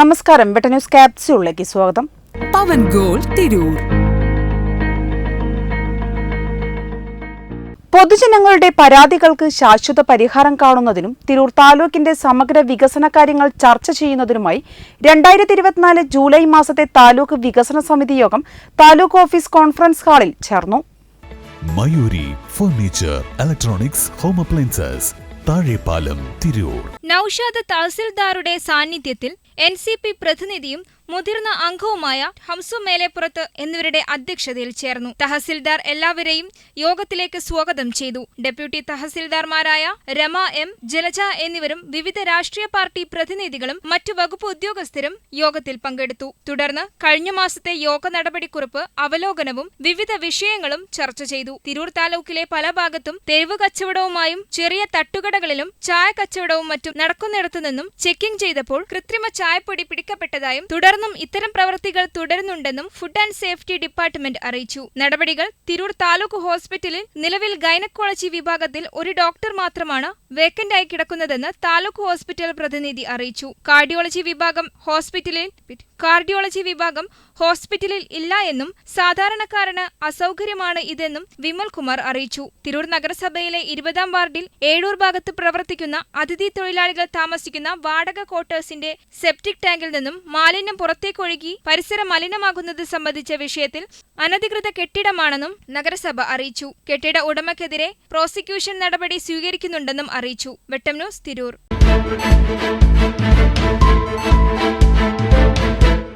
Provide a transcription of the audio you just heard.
നമസ്കാരം. വെട്ട ന്യൂസ് ക്യാപ്സ്യൂളിലേക്ക് സ്വാഗതം. പവൻ ഗോൾ തിരൂർ. പൊതുജനങ്ങളുടെ പരാതികൾക്ക് ശാശ്വത പരിഹാരം കാണുന്നതിനും തിരൂർ താലൂക്കിന്റെ സമഗ്ര വികസന കാര്യങ്ങൾ ചർച്ച ചെയ്യുന്നതിനുമായി രണ്ടായിരത്തി ഇരുപത്തിനാല് ജൂലൈ മാസത്തെ താലൂക്ക് വികസന സമിതി യോഗം താലൂക്ക് ഓഫീസ് കോൺഫറൻസ് ഹാളിൽ ചേർന്നു. Mayuri furniture electronics home appliances Thazhepalam Tirur. Noushad തഹസിൽദാറുടെ സാന്നിധ്യത്തിൽ എൻ സി പി പ്രതിനിധിയും മുതിർന്ന അംഗവുമായ ഹംസു മേലെപ്പുറത്ത് എന്നിവരുടെ അധ്യക്ഷതയിൽ ചേർന്നു. തഹസിൽദാർ എല്ലാവരെയും യോഗത്തിലേക്ക് സ്വാഗതം ചെയ്തു. ഡെപ്യൂട്ടി തഹസിൽദാർമാരായ രമ എം ജലജ എന്നിവരും വിവിധ രാഷ്ട്രീയ പാർട്ടി പ്രതിനിധികളും മറ്റു വകുപ്പ് ഉദ്യോഗസ്ഥരും യോഗത്തിൽ പങ്കെടുത്തു. തുടർന്ന് കഴിഞ്ഞ മാസത്തെ യോഗ നടപടിക്കുറിപ്പ് അവലോകനവും വിവിധ വിഷയങ്ങളും ചർച്ച ചെയ്തു. തിരൂർ താലൂക്കിലെ പല ഭാഗത്തും തെരുവ് കച്ചവടവുമായും ചെറിയ തട്ടുകടകളിലും ചായ കച്ചവടവും മറ്റും നടക്കുന്നിടത്തു നിന്നും ചെക്കിംഗ് ചെയ്തപ്പോൾ കൃത്രിമ ചായപ്പൊടി പിടിക്കപ്പെട്ടതായും തുടർന്നും ഇത്തരം പ്രവൃത്തികൾ തുടരുന്നുണ്ടെന്നും ഫുഡ് ആൻഡ് സേഫ്റ്റി ഡിപ്പാർട്ട്മെന്റ് അറിയിച്ചു. നടപടികൾ തിരൂർ താലൂക്ക് ഹോസ്പിറ്റലിൽ നിലവിൽ ഗൈനക്കോളജി വിഭാഗത്തിൽ ഒരു ഡോക്ടർ മാത്രമാണ് വേക്കന്റായി കിടക്കുന്നതെന്ന് താലൂക്ക് ഹോസ്പിറ്റൽ പ്രതിനിധി അറിയിച്ചു. കാർഡിയോളജി വിഭാഗം ഹോസ്പിറ്റലിൽ കാർഡിയോളജി വിഭാഗം ഹോസ്പിറ്റലിൽ ഇല്ല എന്നും സാധാരണക്കാരന് അസൗകര്യമാണ് ഇതെന്നും വിമൽകുമാർ അറിയിച്ചു. തിരൂർ നഗരസഭയിലെ ഇരുപതാം വാർഡിൽ ഏഴൂർ ഭാഗത്ത് പ്രവർത്തിക്കുന്ന അതിഥി തൊഴിലാളികൾ താമസിക്കുന്ന വാടക ക്വാർട്ടേഴ്സിന്റെ സെപ്റ്റിക് ടാങ്കിൽ നിന്നും മാലിന്യം പുറത്തേക്കൊഴുകി പരിസരം മലിനമാകുന്നത് സംബന്ധിച്ച വിഷയത്തിൽ അനധികൃത കെട്ടിടമാണെന്നും നഗരസഭ അറിയിച്ചു. കെട്ടിട ഉടമയ്ക്കെതിരെ പ്രോസിക്യൂഷൻ നടപടി സ്വീകരിക്കുന്നുണ്ടെന്നും അറിയിച്ചു. വെട്ടം ന്യൂസ് തിരൂർ.